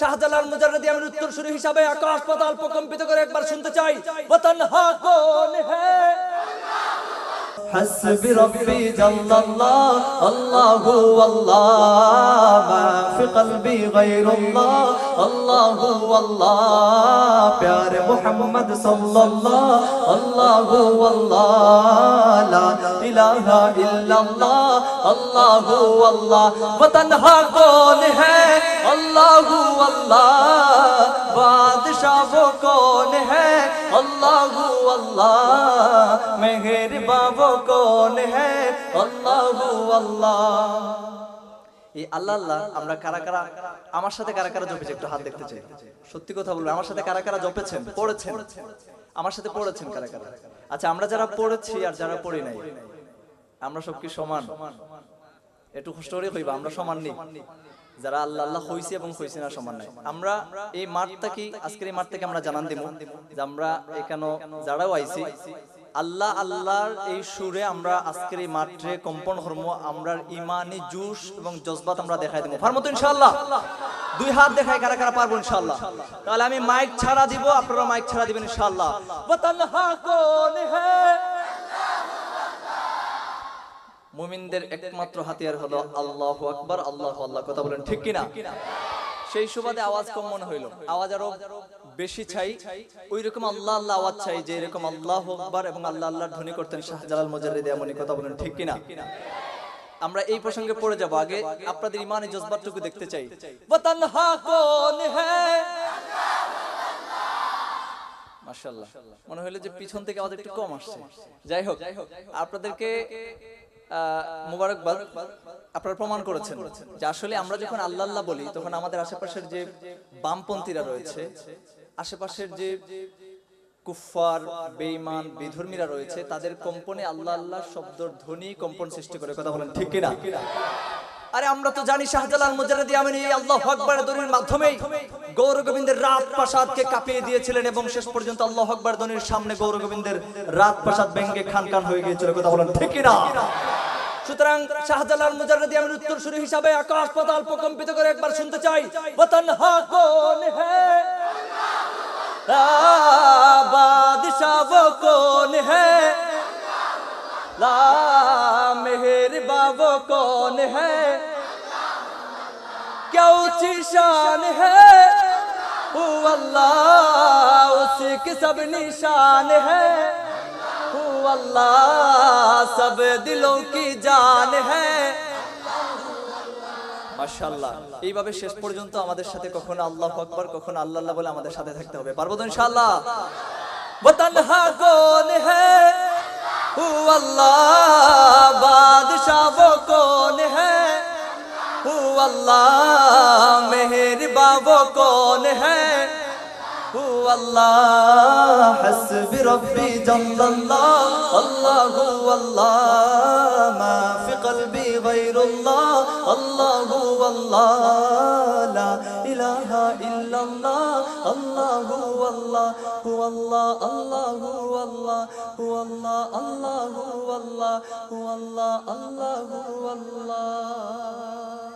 শাহজালাল মুজারদি আমি উত্তর শুরু হিসাবে আকাশ পাতাল প্রকম্পিত করে একবার শুনতে চাই বতন হাকুন হে حسبي ربي جل الله الله والله ما في قلبي غير الله الله والله پیار محمد صلى الله الله والله لا اله الا الله الله والله وطن حق ہے अल्लाह अल्लाह बादशाह वो कौन है अल्लाह अल्लाह मेहर बाबो कौन है अल्लाह अल्लाह এই আল্লাহ আল্লাহ আমরা কারা কারা আমার সাথে কারা কারা জপেছে একটু হাত দেখতে চাই সত্যি কথা বলবো আমার সাথে কারা কারা জপেছেন পড়েছেন আমার সাথে পড়েছেন কারা কারা আচ্ছা আমরা যারা পড়েছি আর যারা পড়ি নাই আমরা সব কি সমান একটু কষ্টরে হইবা, আমরা সমান নেই। যারা আল্লাহ আল্লাহ হইছে এবং হইছে না, সমান নাই। আমরা এই মাঠটা কি আজকের এই মাঠ থেকে আমরা জানান দিব যে আমরা এখানে যারাও আইছি, আল্লাহ আল্লাহর এই সুরে আমরা আজকের এই মাঠে কম্পন হরম আমরা ইমানি জুস এবং জজবাত আমরা দেখাই দেবো ফার মতো ইনশাআল্লাহ। দুই হাত দেখাই কারা কারা পারব ইনশাআল্লাহ। তাহলে আমি মাইক ছাড়া দিব আপনারা মাইক ছাড়া দিবেন ইনশাআল্লাহ। মুমিনদের একমাত্র হাতিয়ার হলো আল্লাহু আকবার আল্লাহু আল্লাহ কথা বলেন ঠিক কিনা? সেই সুবাদে আওয়াজ কম মনে হইল। আওয়াজ আরও বেশি চাই ওই রকম আল্লাহ আল্লাহ আওয়াজ চাই যে এরকম আল্লাহ আকবার এবং আল্লাহ আল্লাহর ধ্বনি করতেন শাহজালাল মুজাররিদ এমনই কথা বলেন। ঠিক কিনা? আমরা এই প্রসঙ্গে পড়ে যাব আগে আপনাদের ইমানি জজবাতটুকু দেখতে চাই। ওয়াতান হা কোন হে? মাশাআল্লাহ। মনে হলো যে পিছন থেকে আওয়াজ একটু কম আসছে। যাই হোক আপনাদেরকে মোবারকবাদ আপনারা প্রমাণ করেছেন। যে আসলে আমরা যখন আল্লাহ আল্লাহ বলি, তখন আমাদের আশেপাশের যে বামপন্থীরা রয়েছে, আশেপাশের যে বিধর্মীরা রয়েছে, তাদের কম্পনে আল্লাহ আল্লাহ শব্দর ধ্বনি কম্পন সৃষ্টি করে কথা বলেন, ঠিক কিনা? আরে আমরা তো জানি শাহজালাল এই আল্লাহু আকবার ধ্বনির গৌর রাত প্রাসাদকে কাঁপিয়ে দিয়েছিলেন এবং শেষ পর্যন্ত আল্লাহু আকবার ধ্বনির সামনে গৌর গোবিন্দের রাত প্রাসাদ ভেঙে খান খান হয়ে গিয়েছিল, কথা বলেন, ঠিক না সুতরাং শাহজালাল মুজারদি আমি উত্তর শুরু হিসাবে আকাশ পাতাল প্রকম্পিত করে একবার শুনতে চাই। বতন হাকন হে। বাদশাহ কোন হে। মেহের বাব কোন হে। কেউ চিশান হে। ও আল্লাহ উসকে সব নিশান হে। अल्लाह सब दिलों की जान है মাশাআল্লাহ এইভাবে শেষ পর্যন্ত আমাদের সাথে কখনো আল্লাহু আকবার কখনো আল্লাহ আল্লাহ বলে আমাদের সাথে থাকতে হবে পারবো তো ইনশাআল্লাহ वतनहा कौन है हु अल्लाह बादशाह वो कौन है हु अल्लाह मेहरबा वो कौन هو الله حسبي ربي جل الله. الله هو الله ما في قلبي غير الله. الله هو الله لا إله إلا الله. الله هو الله هو الله الله هو الله هو الله الله هو الله هو الله الله هو الله.